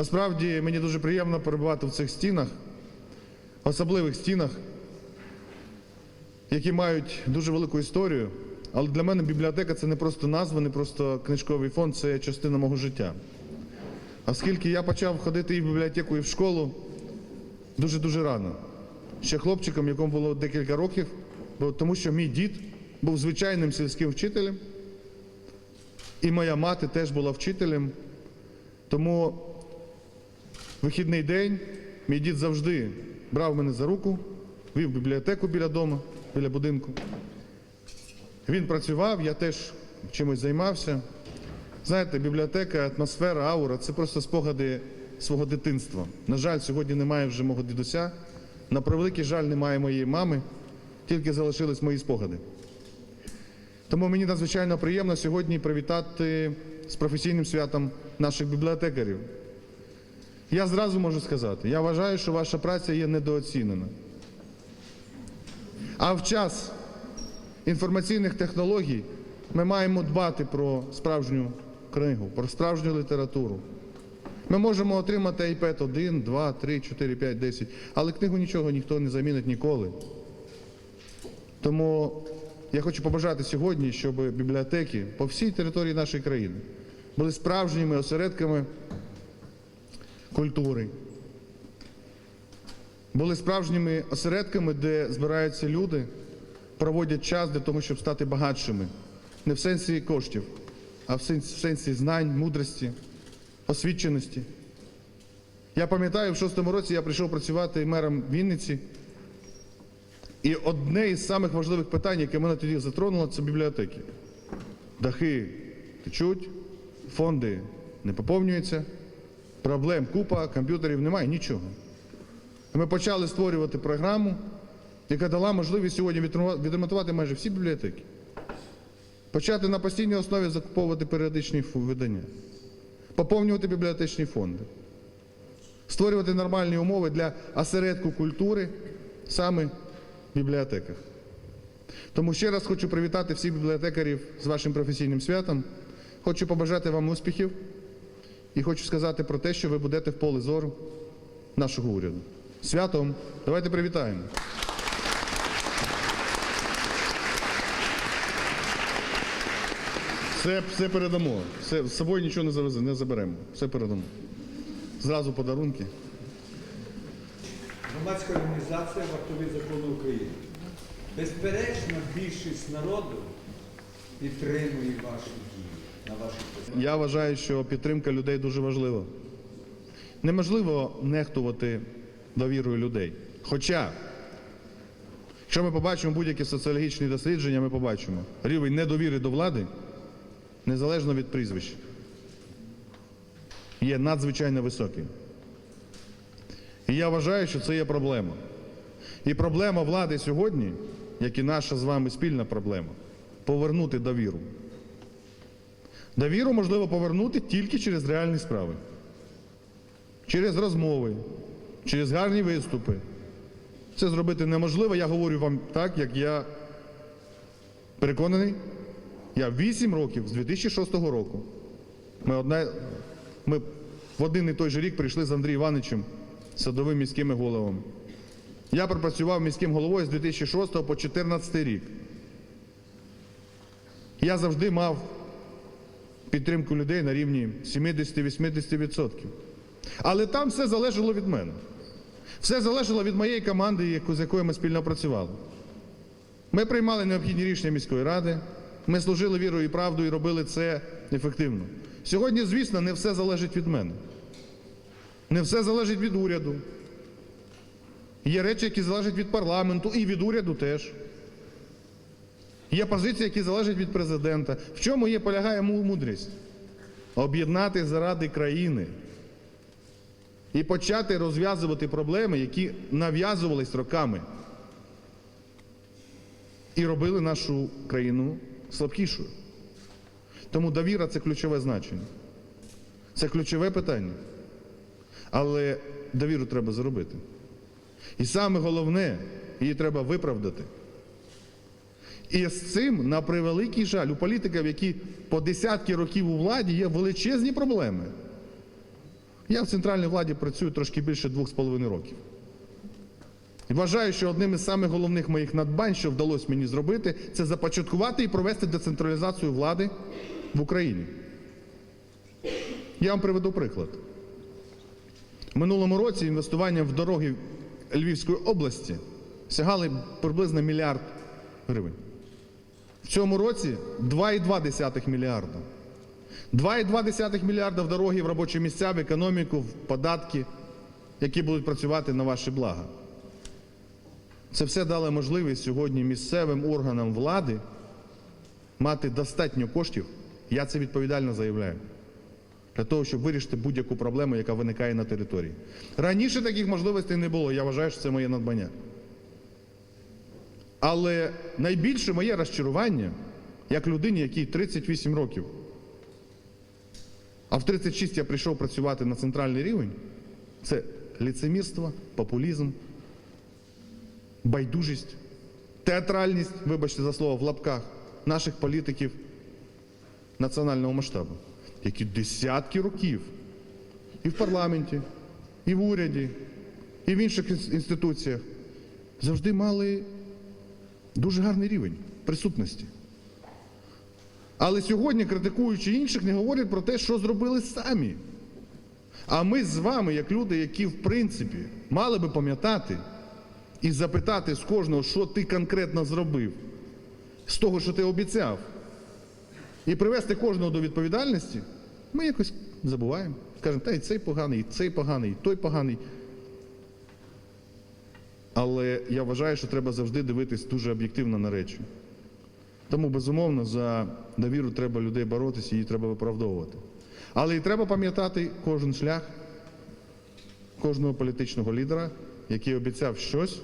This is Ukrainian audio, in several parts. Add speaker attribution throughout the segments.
Speaker 1: Насправді мені дуже приємно перебувати в цих стінах, особливих стінах, які мають дуже велику історію. Але для мене бібліотека це не просто назва, не просто книжковий фонд, це частина мого життя. Оскільки я почав ходити і в бібліотеку, і в школу дуже-дуже рано. Ще хлопчиком, якому було декілька років, тому що мій дід був звичайним сільським вчителем, і моя мати теж була вчителем. Тому вихідний день мій дід завжди брав мене за руку, вів бібліотеку біля дому, біля будинку. Він працював, я теж чимось займався. Знаєте, бібліотека, атмосфера, аура це просто спогади свого дитинства. На жаль, сьогодні немає вже мого дідуся. На превеликий жаль, немає моєї мами, тільки залишились мої спогади. Тому мені надзвичайно приємно сьогодні привітати з професійним святом наших бібліотекарів. Я зразу можу сказати, я вважаю, що ваша праця є недооцінена. А в час інформаційних технологій ми маємо дбати про справжню книгу, про справжню літературу. Ми можемо отримати iPad 1, 2, 3, 4, 5, 10, але книгу нічого ніхто не замінить ніколи. Тому я хочу побажати сьогодні, щоб бібліотеки по всій території нашої країни були справжніми осередками культури, були справжніми осередками, де збираються люди, проводять час для того, щоб стати багатшими. Не в сенсі коштів, а в сенсі, знань, мудрості, освіченості. Я пам'ятаю, в шостому році я прийшов працювати мером Вінниці. І одне із самих важливих питань, яке мене тоді затронуло, це бібліотеки. Дахи течуть, фонди не поповнюються, проблем купа, комп'ютерів немає, нічого. Ми почали створювати програму, яка дала можливість сьогодні відремонтувати- майже всі бібліотеки. Почати на постійній основі закуповувати періодичні видання, поповнювати бібліотечні фонди, створювати нормальні умови для осередку культури саме в бібліотеках. Тому ще раз хочу привітати всіх бібліотекарів з вашим професійним святом. Хочу побажати вам успіхів і хочу сказати про те, що ви будете в полі зору нашого уряду. Святом! Давайте привітаємо. Все, все передамо. Все, з собою нічого не завеземо, не заберемо. Все передамо. Зразу подарунки.
Speaker 2: Громадська організація вартові закону України. Безперечно, більшість народу підтримує дії на посадах.
Speaker 1: Я вважаю, що підтримка людей дуже важлива. Неможливо нехтувати довірою людей. Хоча, якщо ми побачимо будь-які соціологічні дослідження, ми побачимо рівень недовіри до влади, незалежно від прізвищ, є надзвичайно високий. І я вважаю, що це є проблема. І проблема влади сьогодні, як і наша з вами спільна проблема, повернути довіру. Довіру можливо повернути тільки через реальні справи, через розмови, через гарні виступи. Це зробити неможливо. Я говорю вам так, як я переконаний. Я 8 років з 2006 року. Ми, одна, ми в один і той же рік прийшли з Андрієм Івановичем, садовим міськими головами. Я пропрацював міським головою з 2006 по 2014 рік. Я завжди мав підтримку людей на рівні 70-80%. Але там все залежало від мене. Все залежало від моєї команди, з якою ми спільно працювали. Ми приймали необхідні рішення міської ради, ми служили вірою і правдою і робили це ефективно. Сьогодні, звісно, не все залежить від мене. Не все залежить від уряду. Є речі, які залежать від парламенту і від уряду теж. Є позиції, які залежать від президента. В чому є полягає му- мудрість? Об'єднати заради країни і почати розв'язувати проблеми, які нав'язувались роками і робили нашу країну слабкішою. Тому довіра це ключове значення. Це ключове питання. Але довіру треба заробити. І саме головне, її треба виправдати. І з цим, на превеликий жаль, у політиків, які по десятки років у владі, є величезні проблеми. Я в центральній владі працюю трошки більше двох з половиною років. І вважаю, що одним із самих головних моїх надбань, що вдалося мені зробити, це започаткувати і провести децентралізацію влади в Україні. Я вам приведу приклад. Минулому році інвестування в дороги Львівської області сягали приблизно мільярд гривень. В цьому році 2,2 мільярда. 2,2 мільярда в дороги, в робочі місця, в економіку, в податки, які будуть працювати на ваші блага. Це все дало можливість сьогодні місцевим органам влади мати достатньо коштів, я це відповідально заявляю, для того, щоб вирішити будь-яку проблему, яка виникає на території. Раніше таких можливостей не було, я вважаю, що це моє надбання. Але найбільше моє розчарування, як людині, якій 38 років, а в 36 я прийшов працювати на центральний рівень, це ліцемірство, популізм, байдужість, театральність, вибачте за слово, в лапках наших політиків національного масштабу, які десятки років і в парламенті, і в уряді, і в інших інституціях завжди мали дуже гарний рівень присутності. Але сьогодні, критикуючи інших, не говорять про те, що зробили самі. А ми з вами, як люди, які в принципі мали би пам'ятати і запитати з кожного, що ти конкретно зробив, з того, що ти обіцяв, і привести кожного до відповідальності, ми якось забуваємо. Кажемо, та і цей поганий, і цей поганий, і той поганий. Але я вважаю, що треба завжди дивитись дуже об'єктивно на речі. Тому, безумовно, за довіру треба людей боротися, її треба виправдовувати. Але і треба пам'ятати кожен шлях кожного політичного лідера, який обіцяв щось,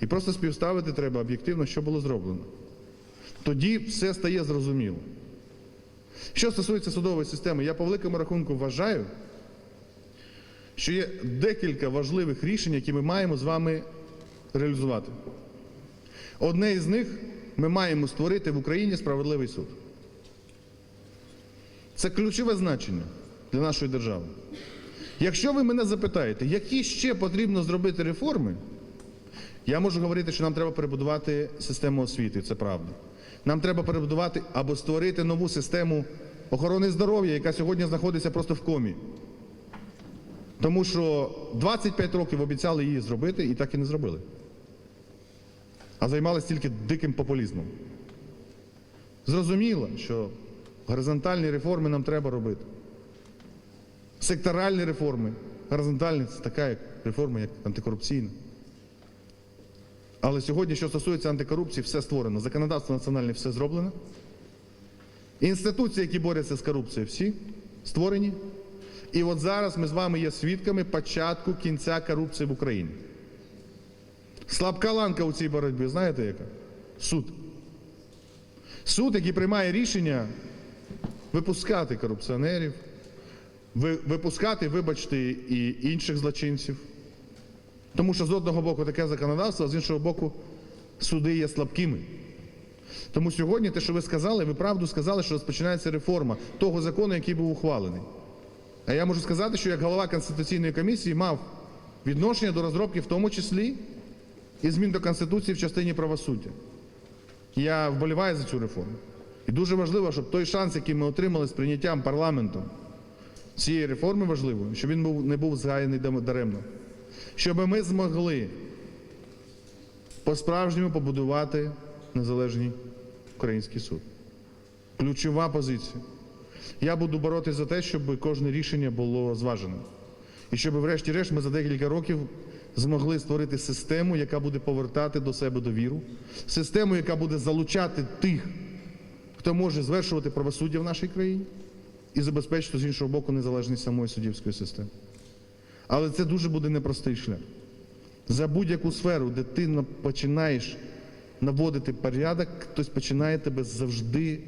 Speaker 1: і просто співставити треба об'єктивно, що було зроблено. Тоді все стає зрозуміло. Що стосується судової системи, я по великому рахунку вважаю, що є декілька важливих рішень, які ми маємо з вами реалізувати. Одне із них ми маємо створити в Україні справедливий суд. Це ключове значення для нашої держави. Якщо ви мене запитаєте, які ще потрібно зробити реформи, я можу говорити, що нам треба перебудувати систему освіти, це правда. Нам треба перебудувати або створити нову систему охорони здоров'я, яка сьогодні знаходиться просто в комі. Тому що 25 років обіцяли її зробити і так і не зробили. А займалися тільки диким популізмом. Зрозуміло, що горизонтальні реформи нам треба робити. Секторальні реформи. Горизонтальні це така як реформа, як антикорупційна. Але сьогодні, що стосується антикорупції, все створено. Законодавство національне все зроблено. Інституції, які борються з корупцією, всі створені. І от зараз ми з вами є свідками початку кінця корупції в Україні. Слабка ланка у цій боротьбі, знаєте яка? Суд. Суд, який приймає рішення випускати корупціонерів, випускати, вибачте, і інших злочинців. Тому що з одного боку таке законодавство, а з іншого боку, суди є слабкими. Тому сьогодні те, що ви сказали, ви правду сказали, що розпочинається реформа того закону, який був ухвалений. А я можу сказати, що як голова Конституційної комісії мав відношення до розробки, в тому числі і змін до Конституції в частині правосуддя. Я вболіваю за цю реформу. І дуже важливо, щоб той шанс, який ми отримали з прийняттям парламентом цієї реформи важливої, щоб він не був згаяний даремно. Щоб ми змогли по-справжньому побудувати незалежний український суд. Ключова позиція. Я буду боротися за те, щоб кожне рішення було зваженим. І щоб, врешті-решт, ми за декілька років змогли створити систему, яка буде повертати до себе довіру, систему, яка буде залучати тих, хто може звершувати правосуддя в нашій країні, і забезпечити з іншого боку незалежність самої суддівської системи. Але це дуже буде непростий шлях. За будь-яку сферу, де ти починаєш наводити порядок, хтось починає тебе завжди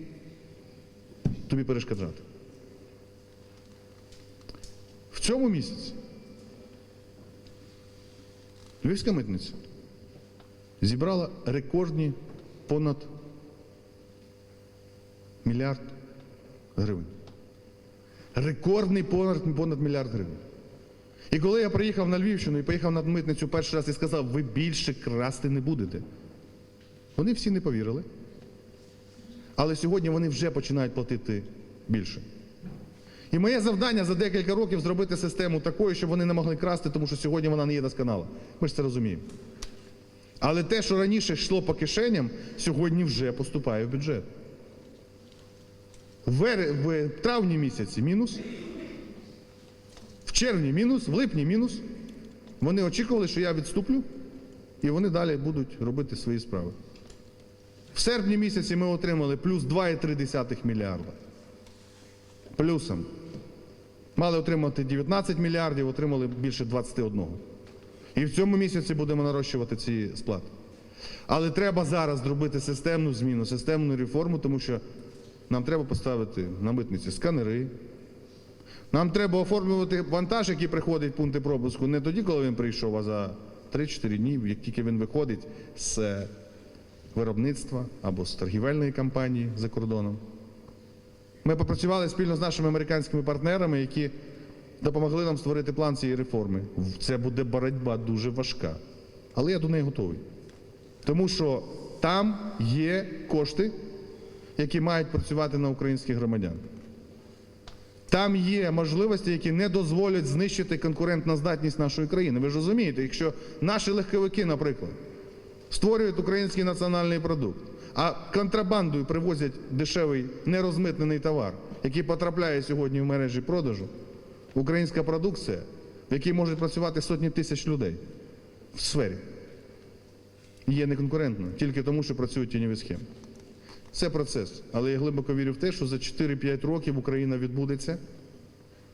Speaker 1: тобі перешкоджати. В цьому місяці Львівська митниця зібрала рекордні понад мільярд гривень. Рекордний понад, понад мільярд гривень. І коли я приїхав на Львівщину і поїхав на митницю перший раз і сказав, ви більше красти не будете. Вони всі не повірили. Але сьогодні вони вже починають платити більше. І моє завдання за декілька років зробити систему такою, щоб вони не могли красти, тому що сьогодні вона не є досконала. Ми ж це розуміємо. Але те, що раніше йшло по кишеням, сьогодні вже поступає в бюджет. В, травні місяці мінус, в червні мінус, в липні мінус. Вони очікували, що я відступлю, і вони далі будуть робити свої справи. В серпні місяці ми отримали плюс 2,3 мільярда. Плюсом. Мали отримати 19 мільярдів, отримали більше 21. І в цьому місяці будемо нарощувати ці сплати. Але треба зараз зробити системну зміну, системну реформу, тому що нам треба поставити на митниці сканери. Нам треба оформлювати вантаж, який приходить в пункти пропуску, не тоді, коли він прийшов, а за 3-4 дні, як тільки він виходить з виробництва або з торгівельної кампанії за кордоном. Ми попрацювали спільно з нашими американськими партнерами, які допомогли нам створити план цієї реформи. Це буде боротьба дуже важка. Але я до неї готовий. Тому що там є кошти, які мають працювати на українських громадян. Там є можливості, які не дозволять знищити конкурентну здатність нашої країни. Ви ж розумієте, якщо наші легковики, наприклад, створюють український національний продукт, а контрабандою привозять дешевий нерозмитнений товар, який потрапляє сьогодні в мережі продажу, українська продукція, в якій можуть працювати сотні тисяч людей в сфері, є неконкурентною тільки тому, що працюють тіньові схеми. Це процес, але я глибоко вірю в те, що за 4-5 років Україна відбудеться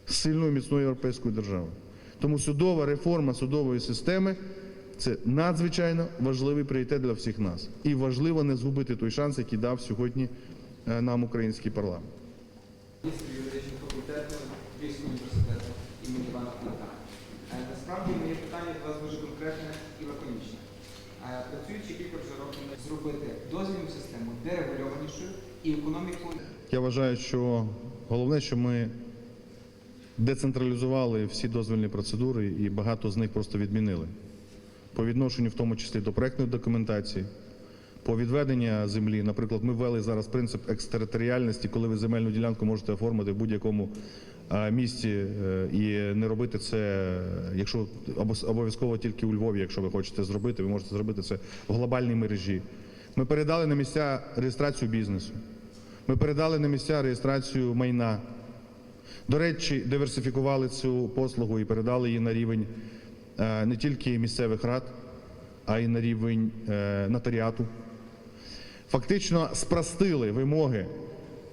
Speaker 1: сильною міцною європейською державою. Тому судова реформа судової системи це надзвичайно важливий пріоритет для всіх нас. І важливо не згубити той шанс, який дав сьогодні е, нам український парламент.
Speaker 3: Юридичного факультету університету імені Івана Франка. Е, Насправді моє питання до вас дуже конкретне і лаконічне. Е, Працюючи кілька вже років, зробити дозвільну систему дерегульованішою і економіку
Speaker 1: Я вважаю, що головне, що ми децентралізували всі дозвільні процедури і багато з них просто відмінили. По відношенню, в тому числі до проектної документації, по відведення землі. Наприклад, ми ввели зараз принцип екстериторіальності, коли ви земельну ділянку можете оформити в будь-якому е, місті е, і не робити це, якщо обов'язково тільки у Львові, якщо ви хочете зробити, ви можете зробити це в глобальній мережі. Ми передали на місця реєстрацію бізнесу. Ми передали на місця реєстрацію майна. До речі, диверсифікували цю послугу і передали її на рівень не тільки місцевих рад, а й на рівень е, нотаріату. Фактично спростили вимоги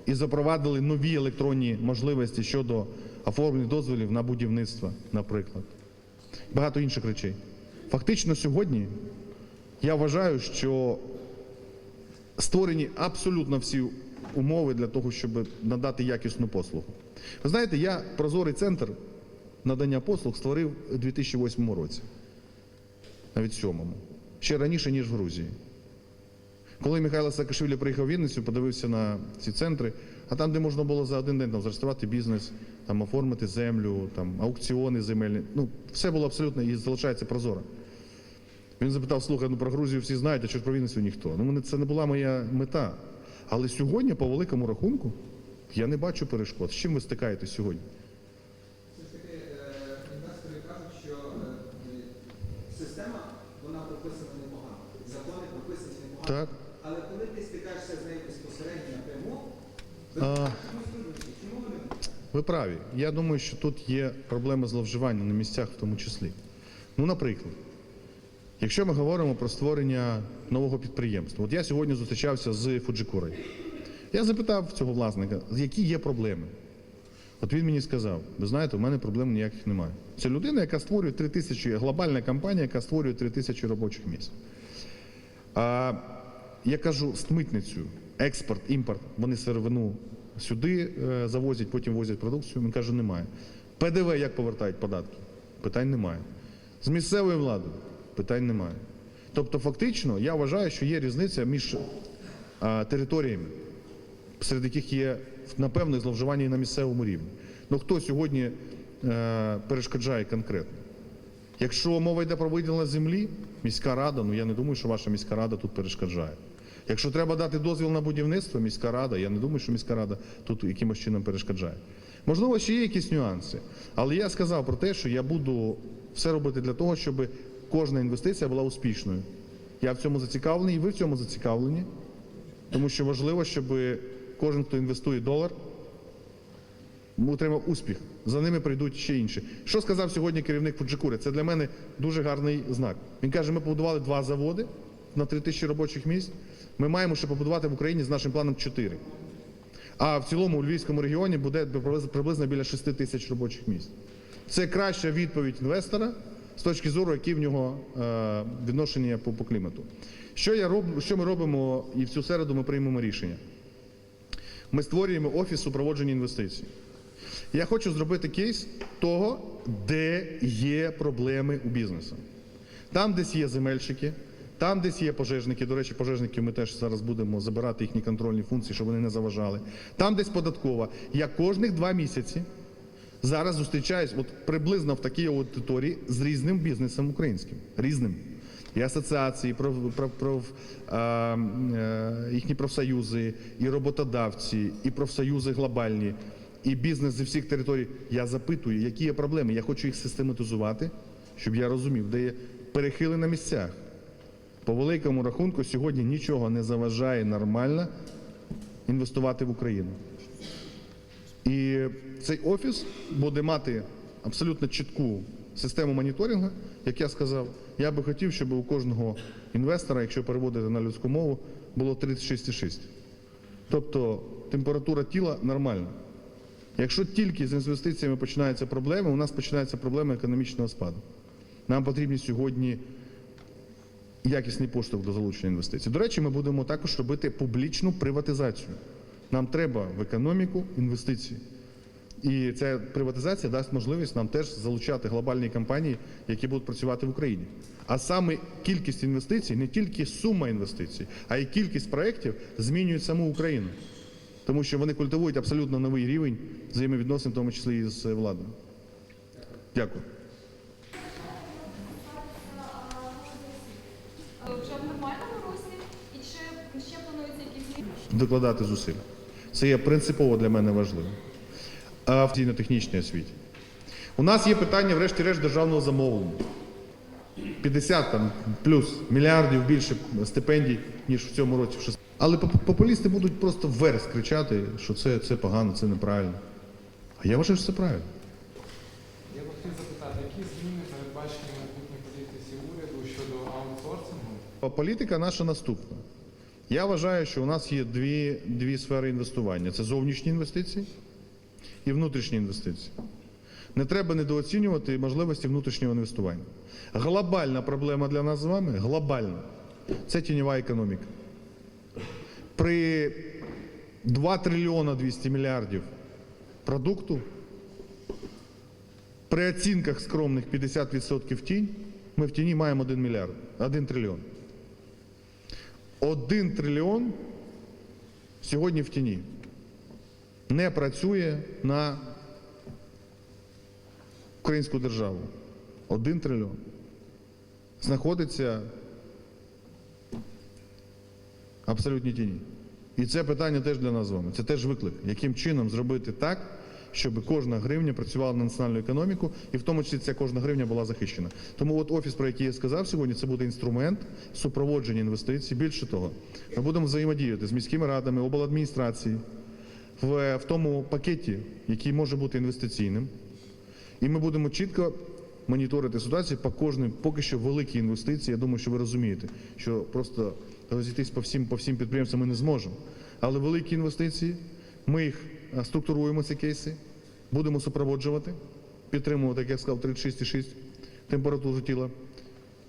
Speaker 1: і запровадили нові електронні можливості щодо оформлення дозволів на будівництво, наприклад. Багато інших речей. Фактично сьогодні я вважаю, що створені абсолютно всі умови для того, щоб надати якісну послугу. Ви знаєте, я прозорий центр надання послуг створив у 2008 році, навіть сьомому, ще раніше, ніж в Грузії. Коли Михайло Саакашвілі приїхав в Вінницю, подивився на ці центри, а там, де можна було за один день там, зареєструвати бізнес, там, оформити землю, там, аукціони земельні, ну, все було абсолютно і залишається прозоро. Він запитав, слухай, ну про Грузію всі знають, а що ж про Вінницю ніхто. Ну, це не була моя мета. Але сьогодні, по великому рахунку, я не бачу перешкод. З чим ви стикаєтесь сьогодні?
Speaker 3: Все ж таки, е, інвестори кажуть, що е, система вона прописана непогано. Закони прописані непогано.
Speaker 1: Так.
Speaker 3: Але коли ти стикаєшся з нею безпосередньо напряму,
Speaker 1: А. Ви праві. Я думаю, що тут є проблема зловживання на місцях в тому числі. Ну, наприклад, якщо ми говоримо про створення нового підприємства, от я сьогодні зустрічався з Фуджикурою. Я запитав цього власника, які є проблеми. От він мені сказав: ви знаєте, у мене проблем ніяких немає. Це людина, яка створює 3 тисячі, глобальна компанія, яка створює 3 тисячі робочих місць. А, я кажу з митницею, експорт, імпорт, вони сировину сюди е, завозять, потім возять продукцію. Він каже, немає. ПДВ як повертають податки? Питань немає. З місцевою владою питань немає. Тобто, фактично, я вважаю, що є різниця між а, територіями, серед яких є напевно зловживання і на місцевому рівні. Ну хто сьогодні е, перешкоджає конкретно. Якщо мова йде про виділення землі, міська рада, ну я не думаю, що ваша міська рада тут перешкоджає. Якщо треба дати дозвіл на будівництво, міська рада, я не думаю, що міська рада тут якимось чином перешкоджає. Можливо, ще є якісь нюанси, але я сказав про те, що я буду все робити для того, щоб кожна інвестиція була успішною. Я в цьому зацікавлений, і ви в цьому зацікавлені, тому що важливо, щоб кожен, хто інвестує долар, отримав успіх. За ними прийдуть ще інші. Що сказав сьогодні керівник Фуджикури? Це для мене дуже гарний знак. Він каже: ми побудували два заводи на 3 тисячі робочих місць. Ми маємо ще побудувати в Україні з нашим планом 4. А в цілому у Львівському регіоні буде приблизно- біля 6 тисяч робочих місць. Це краща відповідь інвестора з точки зору, які в нього е, відношення по, по клімату. Що, я роб, що ми робимо, і в цю середу ми приймемо рішення. Ми створюємо офіс супроводження інвестицій. Я хочу зробити кейс того, де є проблеми у бізнесу. Там, десь є земельщики, там, десь є пожежники. До речі, пожежників ми теж зараз будемо забирати їхні контрольні функції, щоб вони не заважали. Там, десь податкова. Я кожних два місяці зараз зустрічаюсь от приблизно в такій аудиторії з різним бізнесом українським. Різним. І асоціації, пров, пров, пров, а, е, їхні профсоюзи, і роботодавці, і профсоюзи глобальні, і бізнес зі всіх територій. Я запитую, які є проблеми. Я хочу їх систематизувати, щоб я розумів, де є перехили на місцях. По великому рахунку сьогодні нічого не заважає нормально інвестувати в Україну. І цей офіс буде мати абсолютно чітку систему моніторингу, як я сказав. Я би хотів, щоб у кожного інвестора, якщо переводити на людську мову, було 36,6. Тобто температура тіла нормальна. Якщо тільки з інвестиціями починаються проблеми, у нас починається проблема економічного спаду. Нам потрібні сьогодні якісний поштовх до залучення інвестицій. До речі, ми будемо також робити публічну приватизацію. Нам треба в економіку інвестиції. І ця приватизація дасть можливість нам теж залучати глобальні компанії, які будуть працювати в Україні. А саме кількість інвестицій, не тільки сума інвестицій, а й кількість проєктів змінюють саму Україну. Тому що вони культивують абсолютно новий рівень взаємовідносин, в тому числі і з владою. Дякую.
Speaker 4: Вже в нормальному русі? І чи ще плануються якісь зміни?
Speaker 1: Докладати зусиль. Це є принципово для мене важливо. А в технічній освіті. У нас є питання, врешті-решт, державного замовлення. 50 там, плюс мільярдів більше стипендій, ніж в цьому році. Але популісти будуть просто вверх кричати, що це, це погано, це неправильно. А я вважаю, що це правильно.
Speaker 5: Я би хотів запитати, які зміни передбачені майбутній політиці уряду щодо аутсорсингу?
Speaker 1: Політика наша наступна. Я вважаю, що у нас є дві, дві сфери інвестування: це зовнішні інвестиції і внутрішні інвестиції. Не треба недооцінювати можливості внутрішнього інвестування. Глобальна проблема для нас з вами глобальна це тіньова економіка. При 2 трильйона 200 мільярдів продукту, при оцінках скромних 50% тінь, ми в тіні маємо 1 мільярд, 1 трильйон. 1 трильйон сьогодні в тіні не працює на українську державу. Один трильйон знаходиться абсолютній тіні. І це питання теж для нас з вами. Це теж виклик, яким чином зробити так, щоб кожна гривня працювала на національну економіку, і в тому числі ця кожна гривня була захищена. Тому от офіс, про який я сказав сьогодні, це буде інструмент супроводження інвестицій. Більше того, ми будемо взаємодіяти з міськими радами, обладміністрації в, в тому пакеті, який може бути інвестиційним. І ми будемо чітко моніторити ситуацію по кожній, поки що великі інвестиції. Я думаю, що ви розумієте, що просто розійтись по всім, по всім підприємствам ми не зможемо. Але великі інвестиції, ми їх структуруємо ці кейси, будемо супроводжувати, підтримувати, як я сказав, 36,6 температуру тіла.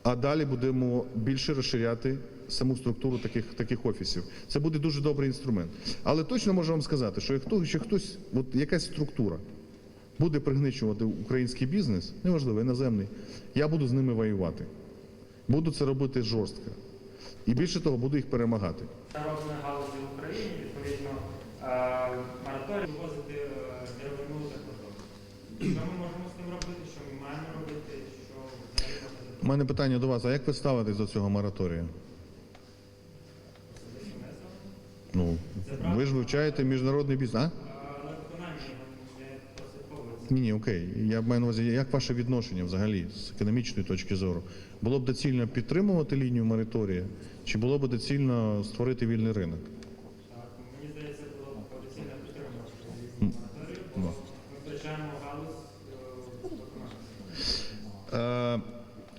Speaker 1: А далі будемо більше розширяти саму структуру таких, таких офісів. Це буде дуже добрий інструмент. Але точно можу вам сказати, що якщо хтось, хтось от якась структура буде пригничувати український бізнес, неважливо, іноземний, я буду з ними воювати. Буду це робити жорстко. І більше того, буду їх перемагати.
Speaker 6: Що ми можемо з ним робити, що ми маємо робити, що У
Speaker 1: мене питання до вас, а як ви ставитесь до цього мораторію? Ну, ви ж вивчаєте міжнародний бізнес, а? Ні, ні, окей. Я маю на увазі, як ваше відношення взагалі з економічної точки зору? Було б доцільно підтримувати лінію мораторію, чи було б доцільно створити вільний ринок?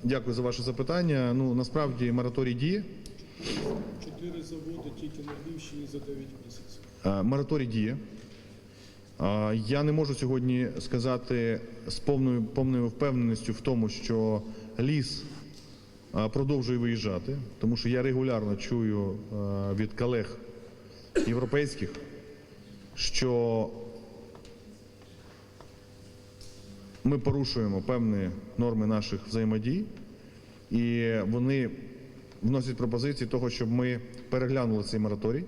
Speaker 1: Дякую за ваше запитання. Ну насправді мораторій діє.
Speaker 7: Чотири заводи тільки на Львівщині за 9 місяців.
Speaker 1: Е, Мораторій діє. Е, Я не можу сьогодні сказати з повною повною впевненістю в тому, що ліс е, продовжує виїжджати, тому що я регулярно чую е, від колег європейських, що ми порушуємо певні норми наших взаємодій, і вони вносять пропозиції того, щоб ми переглянули цей мораторій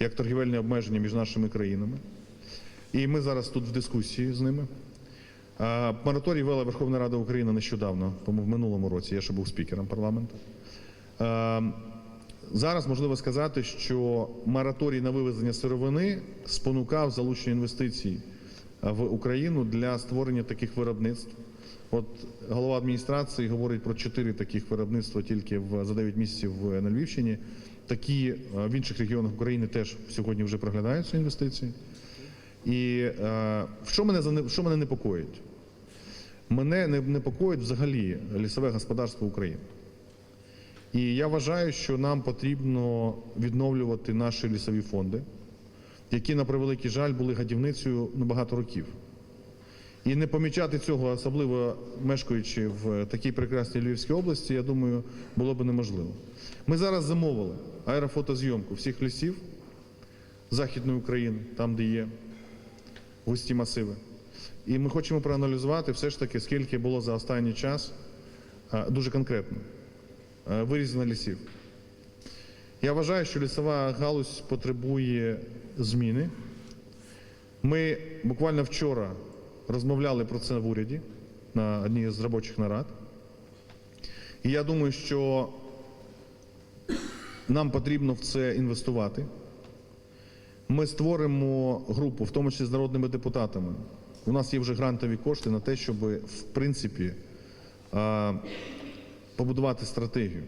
Speaker 1: як торгівельне обмеження між нашими країнами. І ми зараз тут в дискусії з ними. Мораторій вела Верховна Рада України нещодавно, по-моєму, в минулому році. Я ще був спікером парламенту. Зараз можливо сказати, що мораторій на вивезення сировини спонукав залучення інвестицій в Україну для створення таких виробництв. От голова адміністрації говорить про чотири таких виробництва тільки в за 9 місяців на Львівщині. Такі е, в інших регіонах України теж сьогодні вже проглядаються інвестиції. І е, що мене що мене непокоїть? Мене не непокоїть взагалі лісове господарство України. І я вважаю, що нам потрібно відновлювати наші лісові фонди, які, на превеликий жаль, були гадівницею на багато років. І не помічати цього, особливо мешкаючи в такій прекрасній Львівській області, я думаю, було б неможливо. Ми зараз замовили аерофотозйомку всіх лісів Західної України, там, де є густі масиви. І ми хочемо проаналізувати все ж таки, скільки було за останній час дуже конкретно е, вирізано лісів. Я вважаю, що лісова галузь потребує зміни. Ми буквально вчора розмовляли про це в уряді на одній з робочих нарад. І я думаю, що нам потрібно в це інвестувати. Ми створимо групу, в тому числі з народними депутатами. У нас є вже грантові кошти на те, щоб в принципі побудувати стратегію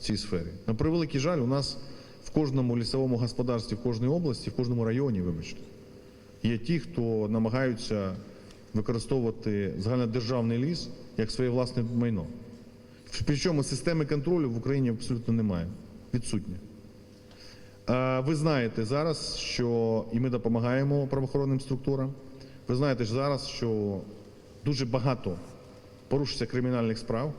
Speaker 1: цій сфері. На превеликий жаль, у нас в кожному лісовому господарстві, в кожній області, в кожному районі, вибачте, є ті, хто намагаються використовувати загальнодержавний ліс як своє власне майно. Причому системи контролю в Україні абсолютно немає, відсутня. Ви знаєте зараз, що і ми допомагаємо правоохоронним структурам. Ви знаєте ж зараз, що дуже багато порушується кримінальних справ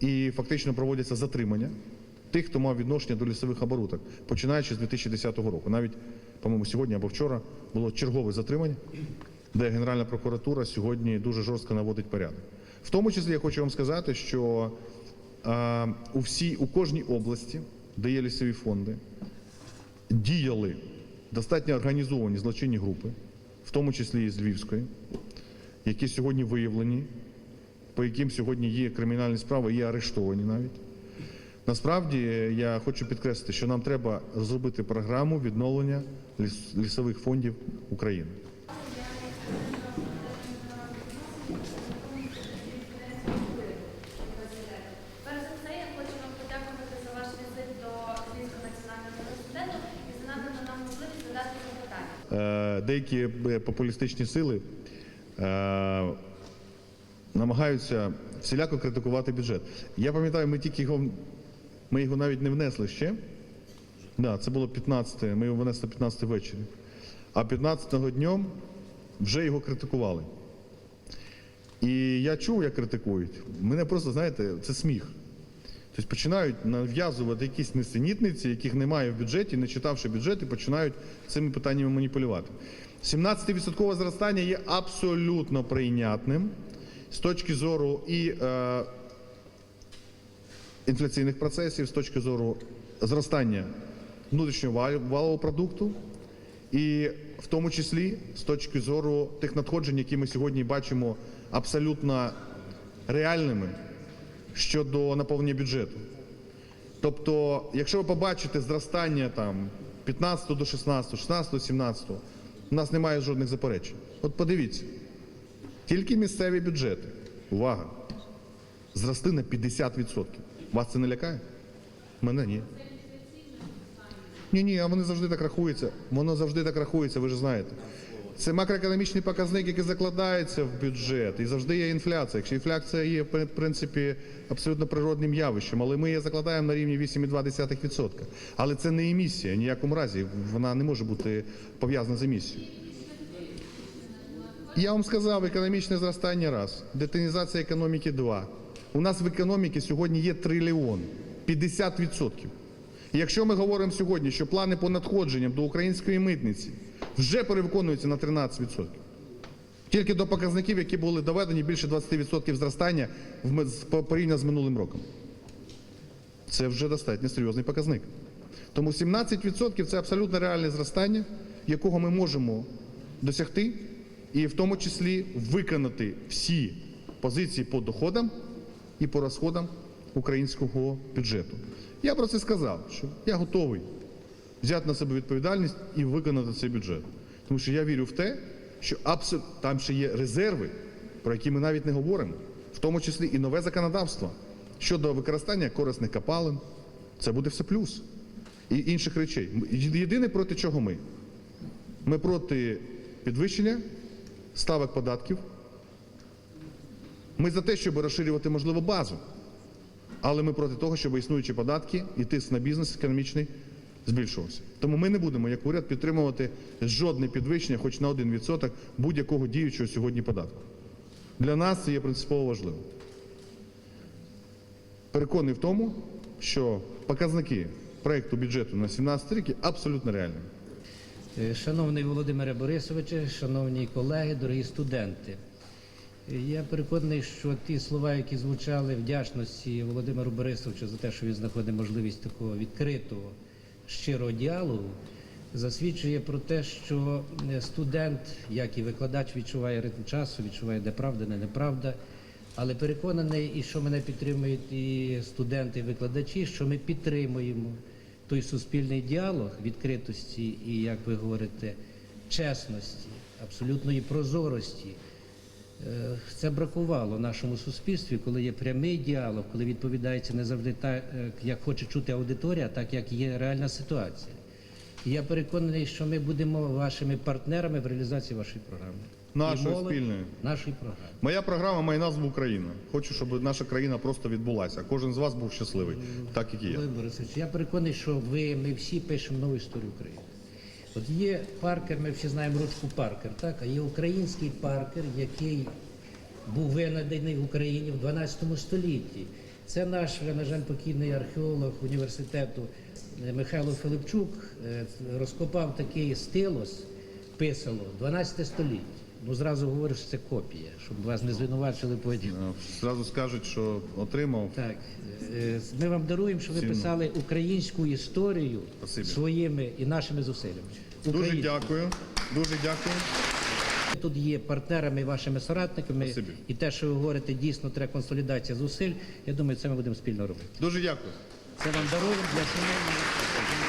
Speaker 1: і фактично проводяться затримання тих, хто мав відношення до лісових оборудок, починаючи з 2010 року. Навіть, по-моєму, сьогодні або вчора було чергове затримання, де Генеральна прокуратура сьогодні дуже жорстко наводить порядок. В тому числі я хочу вам сказати, що а, у всій, у кожній області, де є лісові фонди, діяли достатньо організовані злочинні групи, в тому числі і з Львівської, які сьогодні виявлені, по яким сьогодні є кримінальні справи, є арештовані навіть. Насправді я хочу підкреслити, що нам треба зробити програму відновлення ліс- лісових фондів України. Деякі е, популістичні сили е, намагаються всіляко критикувати бюджет. Я пам'ятаю, ми тільки його, ми його навіть не внесли ще. Да, це було 15, ми його внесли 15 ввечері. А 15-го днем вже його критикували. І я чув, як критикують. Мене просто, знаєте, це сміх. Тобто починають нав'язувати якісь несенітниці, яких немає в бюджеті, не читавши бюджет, і починають цими питаннями маніпулювати. 17% зростання є абсолютно прийнятним з точки зору і е, інфляційних процесів, з точки зору зростання внутрішнього валового продукту, і в тому числі з точки зору тих надходжень, які ми сьогодні бачимо абсолютно реальними щодо наповнення бюджету. Тобто, якщо ви побачите зростання там 15 до 16, 16 до 17, у нас немає жодних заперечень. От подивіться, тільки місцеві бюджети, увага, зрости на 50%. Вас це не лякає? Мене ні. Ні, ні, а вони завжди так рахуються. Воно завжди так рахується, ви ж знаєте. Це макроекономічний показник, який закладається в бюджет, і завжди є інфляція. Якщо інфляція є в принципі абсолютно природним явищем, але ми її закладаємо на рівні 8,2%. Але це не емісія, ні в якому разі вона не може бути пов'язана з емісією. Я вам сказав, економічне зростання раз, детинізація економіки два. У нас в економіці сьогодні є трильйон, 50%. І якщо ми говоримо сьогодні, що плани по надходженням до української митниці вже перевиконуються на 13%. Тільки до показників, які були доведені більше 20% зростання в порівняно з минулим роком. Це вже достатньо серйозний показник. Тому 17% це абсолютно реальне зростання, якого ми можемо досягти, і в тому числі виконати всі позиції по доходам і по розходам українського бюджету. Я про це сказав, що я готовий взяти на себе відповідальність і виконати цей бюджет. Тому що я вірю в те, що абсо... там ще є резерви, про які ми навіть не говоримо, в тому числі і нове законодавство щодо використання корисних копалин. Це буде все плюс. І інших речей. Єдине проти чого ми? Ми проти підвищення ставок податків. Ми за те, щоб розширювати можливо базу. Але ми проти того, щоб існуючі податки і тиск на бізнес економічний збільшувався. Тому ми не будемо, як уряд, підтримувати жодне підвищення, хоч на 1% будь-якого діючого сьогодні податку. Для нас це є принципово важливо. Переконаний в тому, що показники проекту бюджету на 17 рік є абсолютно реальними.
Speaker 8: Е, Шановний Володимире Борисовичу, шановні колеги, дорогі студенти. Е, Я переконаний, що ті слова, які звучали вдячності Володимиру Борисовичу за те, що він знаходить можливість такого відкритого, щирого діалогу, засвідчує про те, що е, студент, як і викладач, відчуває ритм часу, відчуває, де правда, де неправда. Але переконаний, і що мене підтримують і студенти, і викладачі, що ми підтримуємо той суспільний діалог відкритості і, як ви говорите, чесності, абсолютної прозорості. Е, Це бракувало нашому суспільстві, коли є прямий діалог, коли відповідається не завжди так, е, як хоче чути аудиторія, так як є реальна ситуація. І я переконаний, що ми будемо вашими партнерами в реалізації вашої програми.
Speaker 1: Нашої
Speaker 8: І
Speaker 1: спільної.
Speaker 8: Нашої програми.
Speaker 1: Моя програма має назву Україна. Хочу, щоб наша країна просто відбулася. Кожен з вас був щасливий, так як і я.
Speaker 8: Борисович, я переконаний, що ви, ми всі пишемо нову історію України. От є Паркер, ми всі знаємо ручку Паркер, так? а є український Паркер, який був винайдений в Україні в 12 столітті. Це наш, на жаль, покійний археолог університету е, Михайло Филипчук е, розкопав такий стилос, писало, 12 століття. Ну, зразу говорю, що це копія, щоб вас не звинувачили потім.
Speaker 1: Е, Зразу скажуть, що отримав.
Speaker 8: Так, е, ми вам даруємо, що ви
Speaker 1: Цінно.
Speaker 8: писали українську історію
Speaker 1: Спасибі.
Speaker 8: своїми і нашими зусиллями.
Speaker 1: Дуже
Speaker 8: Українську.
Speaker 1: дякую. Дуже дякую.
Speaker 8: Тут є партнерами, вашими соратниками,
Speaker 1: Спасибі.
Speaker 8: і те, що ви говорите, дійсно треба консолідація зусиль. Я думаю, це ми будемо спільно робити.
Speaker 1: Дуже дякую.
Speaker 8: Це вам даруємо для сімейної.